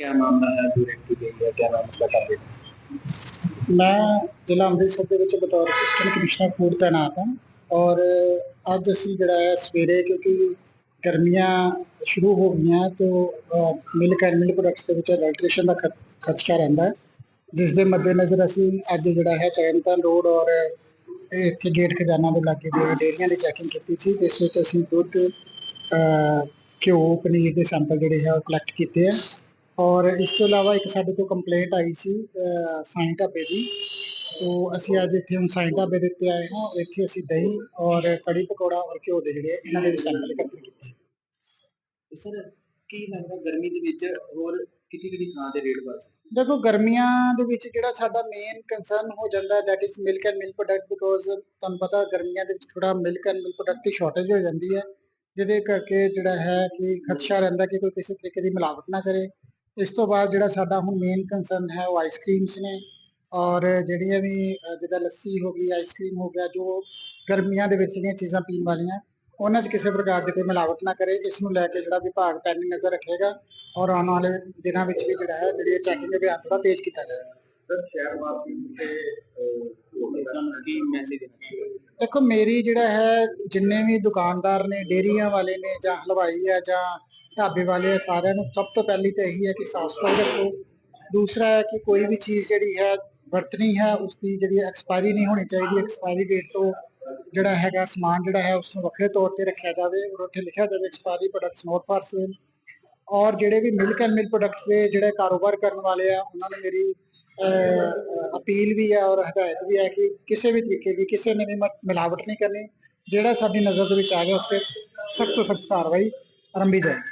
क्या ਮਾਮਲਾ ਹੈ ਜੋ ਰੈਕਟੀ ਗਈ ਹੈ, ਕਿਆ ਮਾਮਲਾ ਕਰ ਰਹੇ ਮੈਂ ਜ਼ਿਲ੍ਹਾ ਅੰਮ੍ਰਿਤਸਰ ਦੇ ਵਿੱਚ ਬਤੌਰ ਅਸਿਸਟੈਂਟ ਕਮਿਸ਼ਨਰ ਫੂਡ ਤਾਇਨਾਤ ਹਾਂ ਔਰ ਅੱਜ ਅਸੀਂ ਜਿਹੜਾ ਹੈ ਸਵੇਰੇ ਕਿਉਂਕਿ ਗਰਮੀਆਂ ਸ਼ੁਰੂ ਹੋ ਗਈਆਂ ਤੋਂ ਮਿਲਕ ਐਂਡ ਮਿਲਕ ਪ੍ਰੋਡਕਟਸ ਦੇ ਵਿੱਚ ਅਡਲਟ੍ਰੇਸ਼ਨ ਦਾ ਖਤਰਾ ਰਹਿੰਦਾ ਹੈ, ਜਿਸ ਦੇ ਮੱਦੇਨਜ਼ਰ ਅਸੀਂ ਅੱਜ ਜਿਹੜਾ ਹੈ ਤਰਨਤਾਰਨ ਰੋਡ ਔਰ ਇੱਥੇ ਗੇਟ ਖਜ਼ਾਨਾ ਦੇ ਲਾਗੇ ਦੇ ਡੇਰੀਆਂ ਦੀ ਚੈਕਿੰਗ ਕੀਤੀ ਸੀ, ਜਿਸ ਵਿੱਚ ਅਸੀਂ ਦੁੱਧ ਘਿਓ, ਪਨੀਰ ਦੇ ਸੈਂਪਲ ਜਿਹੜੇ ਹੈ ਉਹ ਕਲੈਕਟ ਕੀਤੇ ਆ ਔਰ ਇਸ ਤੋਂ ਇਲਾਵਾ ਇੱਕ ਸਾਡੇ ਕੋਲ ਕੰਪਲੇਂਟ ਆਈ ਸੀ ਅਹ, ਸਾਈਂ ਢਾਬੇ ਦੀ ਤੋਂ ਅਸੀਂ ਅੱਜ ਇੱਥੇ ਹੁਣ ਸਾਈਂ ਢਾਬੇ ਦੇ ਉੱਤੇ ਆਏ ਹਾਂ ਇੱਥੇ ਅਸੀਂ ਦਹੀਂ ਔਰ ਕੜੀ ਪਕੌੜਾ ਔਰ ਘਿਓ ਦੇ ਜਿਹੜੇ ਆ, ਇਹਨਾਂ ਦੇ ਵੀ ਸੈਂਪਲ ਇਕੱਤਰ ਕੀਤੇ ਤੇ ਸਰ ਕੀ ਲੱਗਦਾ ਗਰਮੀ ਦੇ ਵਿੱਚ ਹੋਰ ਕਿਤੇ ਕਿਤੇ ਥਾਂ ਤੇ ਰੇਡ ਵੱਧ ਸਕਦੀ ਦੇਖੋ ਗਰਮੀਆਂ ਦੇ ਵਿੱਚ ਜਿਹੜਾ ਸਾਡਾ ਮੇਨ ਕੰਸਰਨ ਹੋ ਜਾਂਦਾ ਹੈ that is milk and milk product because ਤੁਹਾਨੂੰ ਪਤਾ ਗਰਮੀਆਂ ਦੇ ਵਿੱਚ ਥੋੜਾ ਮਿਲਕ ਐਂਡ ਮਿਲਕ ਪ੍ਰੋਡਕਟ ਦੀ ਸ਼ਾਰਟੇਜ ਹੋ ਜਾਂਦੀ ਹੈ ਜਿਹਦੇ ਕਰਕੇ ਜਿਹੜਾ ਹੈ ਕਿ ਖਦਸ਼ਾ ਰਹਿੰਦਾ ਕਿ ਕੋਈ ਕਿਸੇ ਤਰੀਕੇ ਦੀ ਮਿਲਾਵਟ ਨਾ ਕਰੇ ਇਸ ਤੋਂ ਬਾਅਦ ਜਿਹੜਾ ਸਾਡਾ ਹੁਣ ਮੇਨ ਕੰਸਰਨ ਹੈ ਉਹ ਆਈਸਕ੍ਰੀਮਸ ਨੇ। ਔਰ ਜਿਹੜੀਆਂ ਵੀ ਜਿੱਦਾਂ ਲੱਸੀ ਹੋ ਗਈ ਆਈਸਕ੍ਰੀਮ ਹੋ ਗਿਆ ਜੋ ਗਰਮੀਆਂ ਦੇ ਵਿੱਚ ਜਿਹੜੀਆਂ ਚੀਜ਼ਾਂ ਪੀਣ ਵਾਲੀਆਂ ਉਹਨਾਂ 'ਚ ਕਿਸੇ ਪ੍ਰਕਾਰ ਦੀ ਕੋਈ ਮਿਲਾਵਟ ਨਾ ਕਰੇ। ਇਸ ਨੂੰ ਲੈ ਕੇ ਜਿਹੜਾ ਵਿਭਾਗ ਪੈਣੀ ਨਜ਼ਰ ਰੱਖੇਗਾ ਔਰ ਆਉਣ ਵਾਲੇ ਦਿਨਾਂ ਵਿੱਚ ਵੀ ਜਿਹੜਾ ਹੈ ਜਿਹੜੀ ਚੈਕਿੰਗ ਅਭਿਆਨ ਥੋੜਾ ਤੇਜ਼ ਕੀਤਾ ਜਾਏਗਾ। ਸਰ ਸ਼ਹਿਰ ਵਾਸੀ ਤੇ ਮੈਸੇਜ ਦੇਖੋ ਮੇਰੀ ਜਿਹੜਾ ਹੈ ਜਿੰਨੇ ਵੀ ਦੁਕਾਨਦਾਰ ਨੇ ਡੇਰੀਆਂ ਵਾਲੇ ਨੇ ਜਾਂ ਹਲਵਾਈ ਹੈ ਜਾਂ ਢਾਬੇ ਵਾਲੇ ਆ, ਸਾਰਿਆਂ ਨੂੰ ਸਭ ਤੋਂ ਪਹਿਲੀ ਤਾਂ ਇਹੀ ਹੈ ਕਿ ਸਾਫ਼ ਸਫ਼ਾਈ ਰੱਖੋ। ਦੂਸਰਾ ਹੈ ਕਿ ਕੋਈ ਵੀ ਚੀਜ਼ ਜਿਹੜੀ ਹੈ ਵਰਤਣੀ ਹੈ ਉਸ ਦੀ ਜਿਹੜੀ ਐਕਸਪਾਇਰੀ ਨਹੀਂ ਹੋਣੀ ਚਾਹੀਦੀ ਐਕਸਪਾਇਰੀ ਡੇਟ ਤੋਂ ਜਿਹੜਾ ਹੈਗਾ ਸਮਾਨ ਜਿਹੜਾ ਹੈ ਉਸ ਨੂੰ ਵੱਖਰੇ ਤੌਰ ਤੇ ਰੱਖਿਆ ਜਾਵੇ ਔਰ ਉੱਥੇ ਲਿਖਿਆ ਜਾਵੇ expiry products not for sale ਔਰ ਜਿਹੜੇ ਵੀ ਮਿਲਕ ਐਂਡ ਮਿਲ ਪ੍ਰੋਡਕਟਸ ਦੇ ਜਿਹੜੇ ਕਾਰੋਬਾਰ ਕਰਨ ਵਾਲੇ ਆ, ਉਹਨਾਂ ਨੂੰ ਮੇਰੀ ਅਪੀਲ ਵੀ ਹੈ ਔਰ ਹਦਾਇਤ ਵੀ ਹੈ ਕਿ ਕਿਸੇ ਵੀ ਤਰੀਕੇ ਦੀ ਕਿਸੇ ਨੇ ਵੀ ਮ- ਮਿਲਾਵਟ ਨਹੀਂ ਕਰਨੀ। ਜਿਹੜਾ ਸਾਡੀ ਨਜ਼ਰ ਦੇ ਵਿੱਚ ਆ ਗਿਆ, ਉਸ ਤੇ ਸਖਤ ਤੋਂ ਸਖਤ ਕਾਰਵਾਈ ਆਰੰਭੀ ਜਾਏਗੀ।